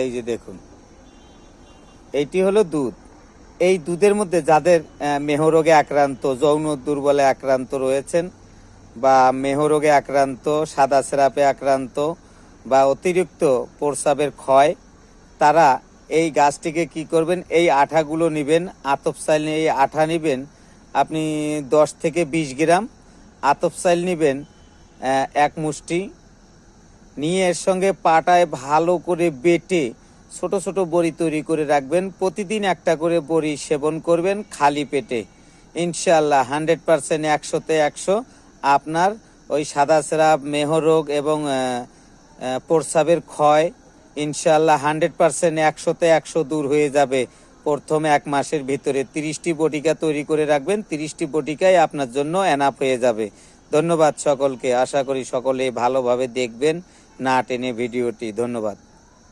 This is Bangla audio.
এই যে দেখুন। এইটি হলো দুধ। এই দুধের মধ্যে যাদের মেহরোগে আক্রান্ত, যৌন দুর্বলে আক্রান্ত রয়েছেন বা মেহরোগে আক্রান্ত, সাদা সেরাপে আক্রান্ত বা অতিরিক্ত প্রস্রাবের ক্ষয়, তারা এই গাছটিকে কি করবেন? এই আঠাগুলো নেবেন আতপ সাইল এই আঠা নেবেন। আপনি দশ থেকে বিশ গ্রাম আতপ সাইল নেবেন এক মুষ্টি। নিয়ে এর সঙ্গে পাটায় ভালো করে বেটে ছোট ছোট বড়ি তৈরি করে রাখবেন। প্রতিদিন একটা করে বড়ি সেবন করবেন খালি পেটে। ইনশাল্লাহ হান্ড্রেড পার্সেন্ট একশোতে একশো। আপনার ওই সাদা সেরাপ মেহরোগ এবং প্রস্রাবের ক্ষয় ইনশাল্লাহ হান্ড্রেড পার্সেন্ট একশোতে একশো দূর হয়ে যাবে। প্রথম এক মাসের ভিতরে তিরিশটি বটিকা তৈরি করে রাখবেন। তিরিশটি বটিকাই আপনার জন্য এনাফ হয়ে যাবে। ধন্যবাদ সকলকে। আশা করি সকলে ভালোভাবে দেখবেন। না টেনে ভিডিওটি ধন্যবাদ।